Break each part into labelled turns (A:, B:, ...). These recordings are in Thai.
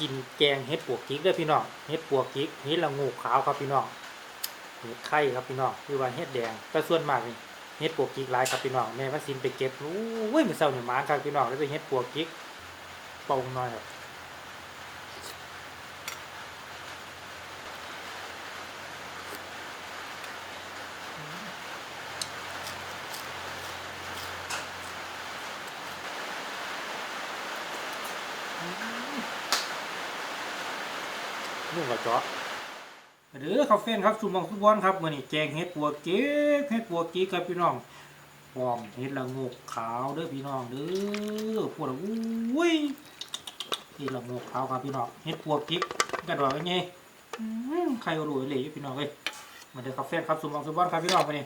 A: กินแกงเห็ดปวกกิกเด้อพี่น้องเห็ดปวกกิกเห็ดละงูขาวครับพี่น้องเห็ดไข่ครับพี่น้องคือว่าเห็ดแดงก็ส่วนมากนี่เห็ดปวกกิกหลายครับพี่น้องแม่ว่าสินไปเก็บโอ้ยมื้อเช้าเนี่หมาครับพี่น้องแล้วไปเห็ดปวกกิกป่าหน่อยครับนุ่ งกระเจาะเด้อครับแฟนครับสุมองฟุตบอลครับมื้อนี้แกงเห็ดปวกกิกเห็ดปวกกิกครับพี่น้องหอมเห็ดละงกขาวเด้อพี่น้องเด้อพวกเราอุ้ยที่ละงกขาวครับพี่น้องเห็ดปวกพริกกระดอกไงใครรู้เลยพี่น้องเอ้ยมาเด้อครับแฟนครับสุมองสุบอนครับพี่น้องไปนี่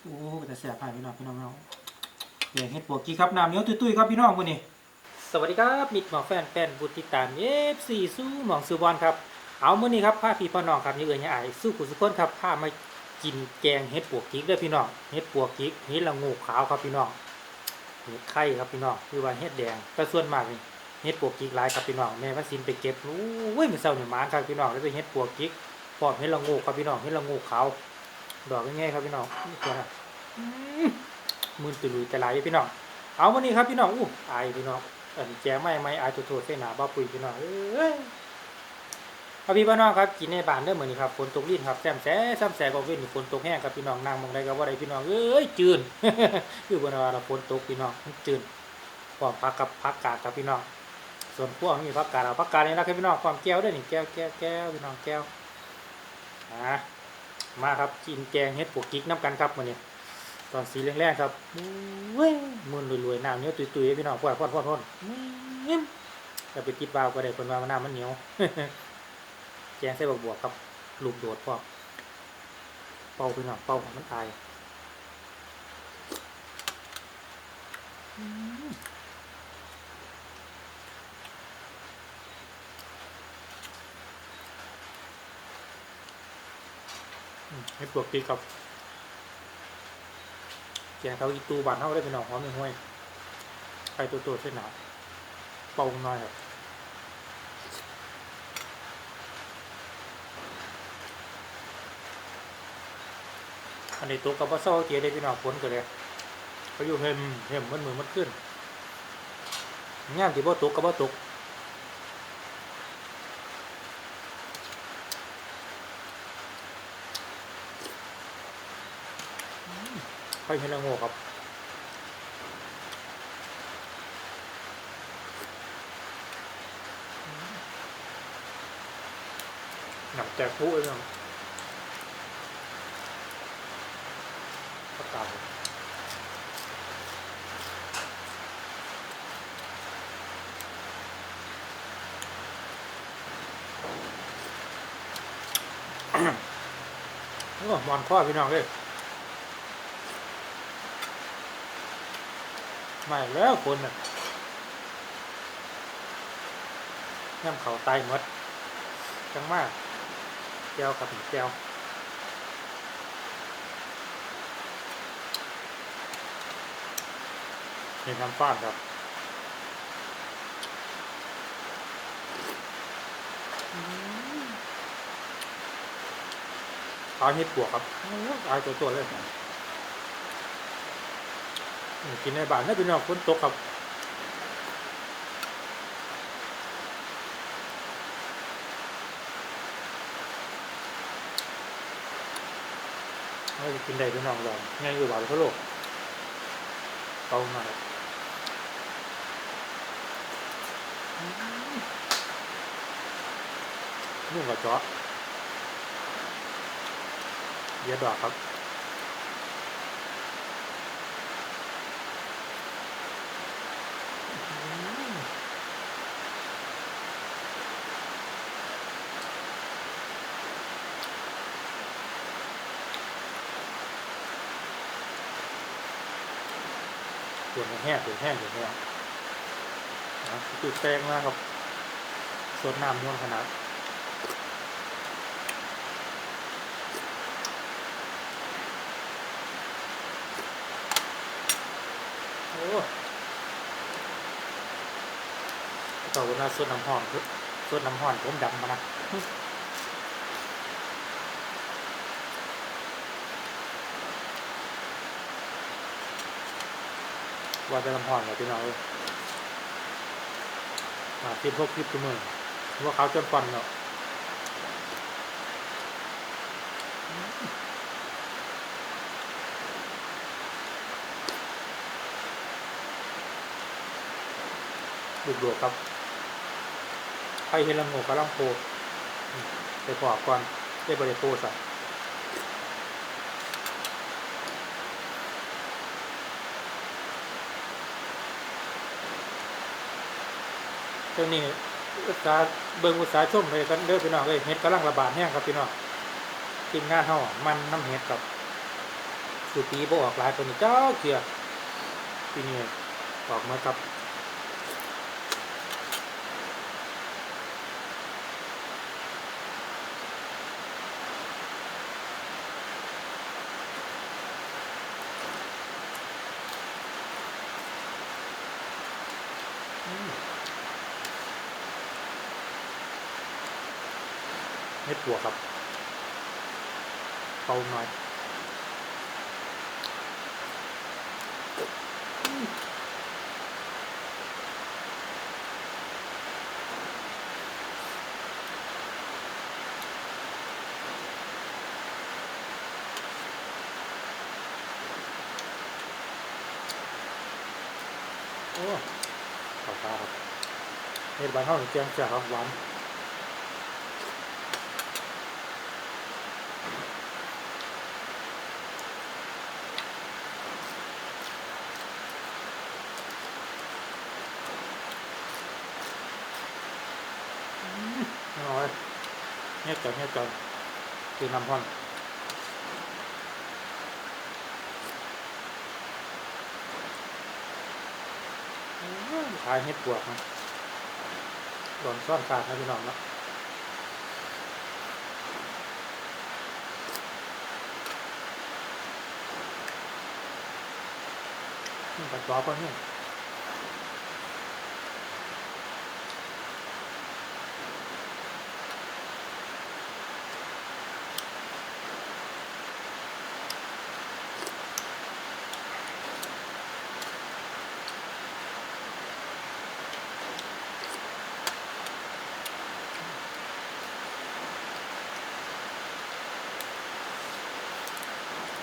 A: โอ้แต่แสบไปพี่น้องพี่น้องพี่น้องเดี๋ยวเห็ดปวกกี้ครับน้ำเหนียวตุ้ยๆครับพี่น้องวันนี้ สวัสดีครับมิตรหมอแฟนแฟนบุตรติดตามเอฟซีสู้หมองสุบอนครับเอามื้อนี้ครับพาพี่พ่อน้องครับนี่เอ๋ยเนี่ยไอ้สู้ขุนสุกคนครับพามากินแกงเห็ดปวกกิ๊กเด้อพี่น้องเห็ดปวกกิ๊กเห็ดละงกขาวครับพี่น้องเห็ดไข่ครับพี่น้องคือว่าเห็ดแดงก็ส่วนมากนี่เห็ดปวกกิกหลายครับพี่น้องแม่ว่าสินไปเก็บโอ้ยมื้อเช้านี่หมานครับพี่น้องแล้วไปเห็ดปวกกิกพอมเห็ดละงูครับพี่น้องเห็ดละงูขาวดอกง่ายๆครับพี่น้องนี่ตัวนะมือตุลุยแต่หลายพี่น้องเอาวันนี้ครับพี่น้องอู้อพี่น้อง อันแจไม่ไม่อายตัวโทษเส้นหนาบ้าปุยพี่น้องเอ้ยพี่พี่น้องครับกินในบ้านเด้อมื้อนนี้ครับฝนตกลิ้นครับแซมแซ่แซ้ำแซ่ก็เว้นฝนตกแห้งครับพี่น้องนั่งมองได้ก็บ่าได้พี่น้องเอ้ยจืนคือบนว่าเราฝนตกพี่น้องจืดความพักกับพักกาดครับพี่น้องส่วนพวกมีพักกาดเอาพักกาดนี่นะครับพี่น้องความแก้วด้วยนี่แก้วแก้วแก้วพี่น้องแก้วอ่ามาครับกินแกงเฮ็ดปวกกิ๊กน้ำกันครับมื้อนี้ ตอนสีแรงๆครับเว้ยมือรวยๆน้ำเหนียวตุยๆพี่น้องพอดพอดพอดพอดจะไปติดวาล์วก็ได้คนว่ามันน้ำมันเหนียวแกงใส่บักบวกครับลูกโดดพอเป่าพี่น้องเป่าให้มันตายอืมให้ปลวกตีกับ แกงเขาอีตูบานเท่าได้เป็นหนองหอมในห้วยไปตัวตัวเส้นหนาเป่าหน่อยครับอันนี้ตัวกับว่าเศร้าเกียได้พี่น้องฝนก็เลยเขาอยู่เห็มเห็มมันเหมือนมันขึ้นง่ามที่บ่ตกกับบ่ตก ค่อยเห็นละโง่ครับหนักแจกผู้เลยนะก็ตามโอ้มอนข้อพี่น้องเลย ไม่แล้วคนน่ะย่ำเขาตายหมด จังมากแก้วกับแก้วเห็นน้ำฟ้านครับตายเห็ดปวกครับตายตัวตัวๆเลย กินในบ้านถ้าเป็นน้องฝนตกครับเราจะกินได้เป็นน้องลองง่ายอยู่บ้านทั่วโลกเตามาครับนุ่งกระจาะเยอะดอกครับ ส่วนแห้งส่วนแห้งส่วนแห้งนะจุดแป้งมากครับส่วนน้ำนวลขนาดโอ้ต่อวันละสดน้ำหอมสดน้ำหอมผมดำมานะ ว่าจะน้ำหอมเหรอพี่น้องมาคลิปพวกคลิปตัวมือว่าเขาจนฟันเนาะดุดวครับใครเห็นลำโงกกับลำโพอืมไปพอก่อนได้บริโภคสัก เจ้านี่อุตสาเบิงอุตสาชุ่มเลยกันเด้อพี่น้องเลยเห็ดกำลังระบาดแห้งครับพี่น้องทีมงานเฮาอมันน้ำเห็ดกับสุปีบ่ออกหลายตัวนี้เจ้าเกียปีนี้ออกมาครับ เม็ดบัวครับเตาหน่อยโอ้ขอบตาครับเม็ดบานเท่าหนึ่งเจียงจากหวาน น้อย เงียบจังเงียบจังคือนำพ่อนขายเห็ดปวกนะหล่นซ่อนขาดนะพี่น้องนะนี่ตัดต่อป่ะเนี่ย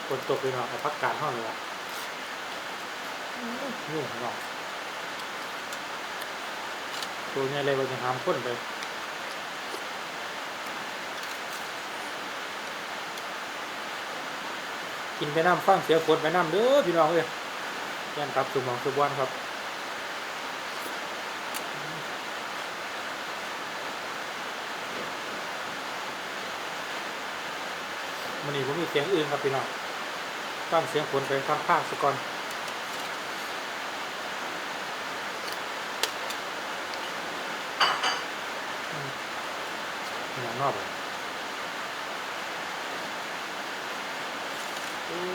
A: ฝนตกเลยเนาะเอาพักการห้องเลยละยุ่งเนาะตัวเนี้ยเลยว่าจะหามข้นไปกินไปน้ำฟังเสียฝนไปน้ำเด้อพี่น้องเอ้ยย่นครับสุมองสุบอนครับมันนี่ผมมีเสียงอื่นครับพี่น้อง ฟังเสียงฝนไปข้างข้างๆสก่อนอย่างนอกเลย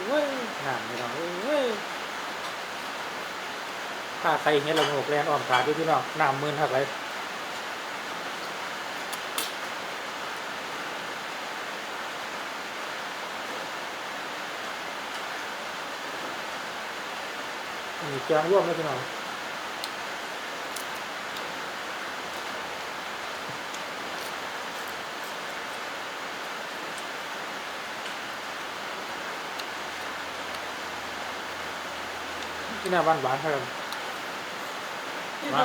A: โอ้ยงามพี่น้องโอ้ยถ้าใครเห็นเราโงกแลนอ่อมขาด้วยพี่น้องน้ำมือนหักเลย มีแกงร่วมแล้วพี่น้องที่หน้าบ้านหวานครับมา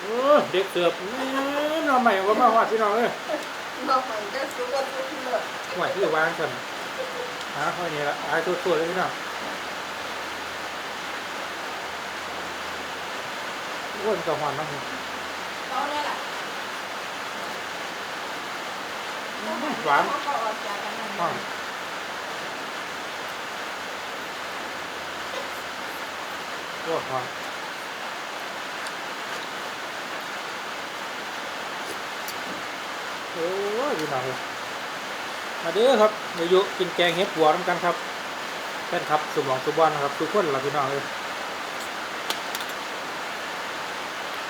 A: โอ้ยเด็กเสิร์ฟแหม่น้องใหม่ก็มาหอดพี่น้องเอ้ย
B: มาใหม่ได้ซื้อก็ซื้อเลย
A: ห่วยคือวางกันหาค่อยนี้ละอายตัวๆเลยพี่น้อง อ้วนกับหอนมากเลย
B: เอาเลยล่ะ
A: หวาน
B: เขาก็ออกจากกันนั่น
A: หอนโอ้หอนโอ้ยพี่น้องเลยมาเด้อครับมาอยู่กินแกงเห็ดหัวน้ำกันครับแฟนครับสมองสุบอนนะครับ ทุกคนละพี่น้องเลย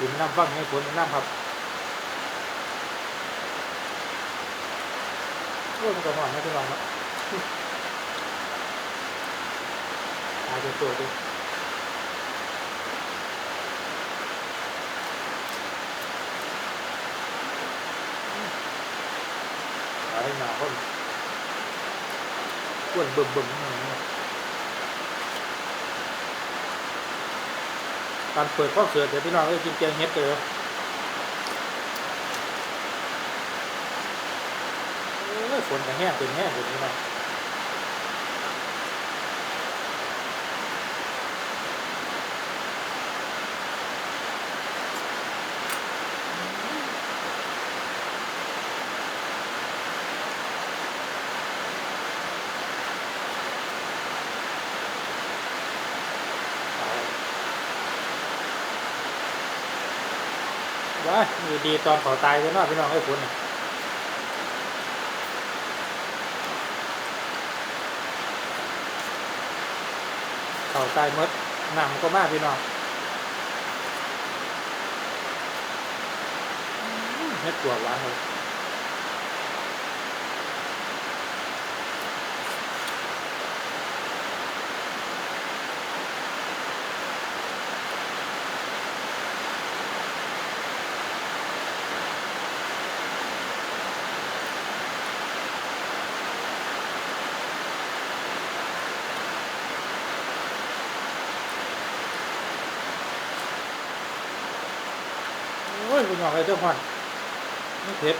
A: คุณน้ำฟังให้ผลน้ำครับโอ้ยมันก็หอนนะพี่น้องครับอาจจะตัวด้วยอะไรหนาคนควรเบิ่มๆนิ การเปิดข้อเสือเดี๋ยวพี่น้องเอ้ยกินแกงเฮ็ดเลยโอ้ยฝนก็แห้งเป็นแห้งเป็นพี่น้อ ว้ามีดีตอนเขาตายไปนาะพี่น้องไอ้ฝนน่ะเขาตายมดหนังก็มากพี่น้องอืมเฮ็ดตัวหวานเลย โอ้ยพี่น้องไอ้เจ้าพันไม่เผ็ด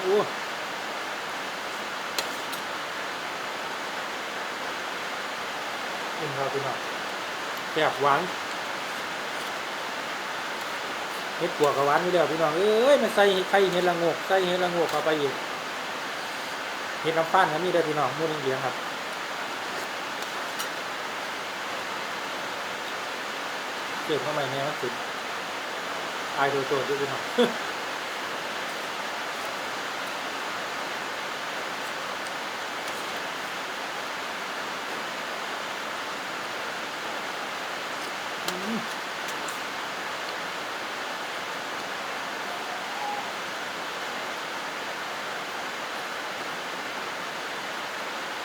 A: โอ้นี่ครับพี่น้องแซ่บหวานเฮ็ดปวกกับหวานนี่เดียวพี่น้องเอ้ยมันใส่ไข่เห็ดละงกใส่เห็ดละงกเข้าไปอีก เห็ดน้ำปั้นก็มีเด้อพี่น้องมูนเลี้ยงครับเก็บเข้าไปแนวสุดอายโดดโดดด้วยพี่น้อง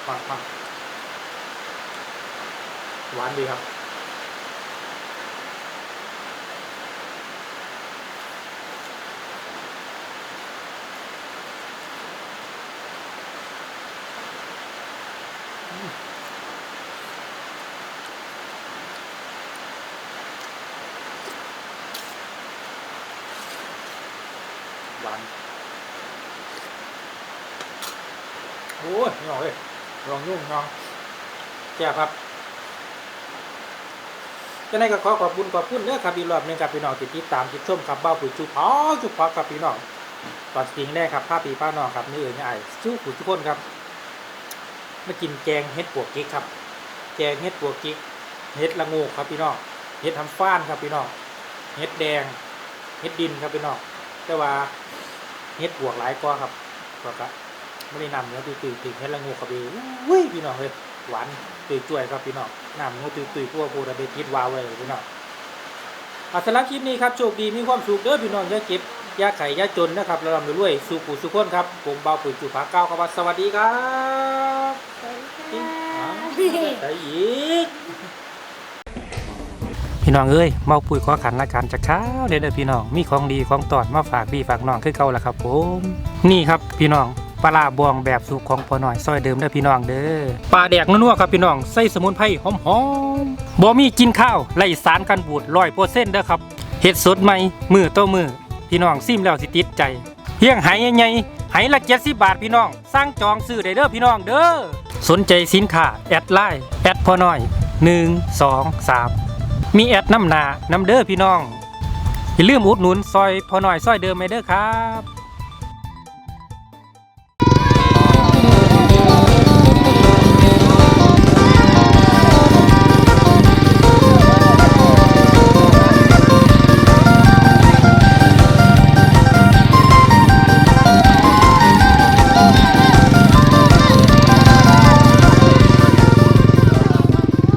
A: ปังปังหวานดีครับ หวาน โอ้ยนี่หน่อยล องยุ่งน้องแจ่ครับจะในก็ขอขอบคุณขอบคุณเด้อครับอีกรอบหนึงครับพี่น้องติดติดตามติดชมครับเบ้าปุ๋ยจุพอจุพอครับพี่น้องก่อนสิ่งแรกครับผ้าปีผ้าน้องครับนี่เอ๋ยนี่ไอ้สู้ผู้ทุกคนครับมากินแกงเฮ็ดปวกกิ๊กครับแกงเฮ็ดปวกกิ๊กเฮ็ดละงูครับพี่น้องเฮ็ดทำฟ้านครับพี่น้องเฮ็ดแดงเฮ็ดดินครับพี่น้องแต่ว่าเฮ็ดปวกหลายกว่าครับก็ก็ ไม่ได้นำเนื้อตุยตุยตุยเฮ็ดละงูครับพี่อุ้ยพี่น้องเลยหวานตุยจุยครับพี่น้องน้ำงูตุยตุยพวกพูดเบทิดวาวไว้เลยพี่น้องอาสาระคลิปนี้ครับโชคดีมีความสุขเด้อพี่น้องอย่าเก็บอย่าไข่อย่าจนนะครับเราลำรวยๆสู่ปู่สู่คนครับผมเบาปุ๋ยจุภาเก้าครับสวัสดีครับอ้าวได้อีกพี่น้องเอ้ยเมาปุ๋ยขอขันละกันจะข้าวเด้อเด้อพี่น้องมีของดีของตอดมาฝากพี่ฝากน้องคือเก่าละครับผมนี่ครับพี่น้อง ปลาบองแบบสูตรของพอหน่อยซอยเดิมเด้อพี่น้องเด้อปลาแดกนัวๆครับพี่น้องใส่สมุนไพรหอมๆบ่มีกินข้าวไร้สารกันบูดร้อยเปอร์เซ็นต์เด้อครับเฮ็ดสดใหม่มือต่อมือพี่น้องซิมแล้วสิติดใจเพียงไหใหญ่ๆไหละ70บบาทพี่น้อง สร้างจองซื้อได้เด้อพี่น้องเด้อสนใจสินค้าแอดไลน์แอดพอหน่อย1 2 3มีแอดน้ำหนาน้ำเด้อพี่น้องอย่าลืมอุดหนุนซอยพอหน่อยซอยเดิมไปเด้อครับ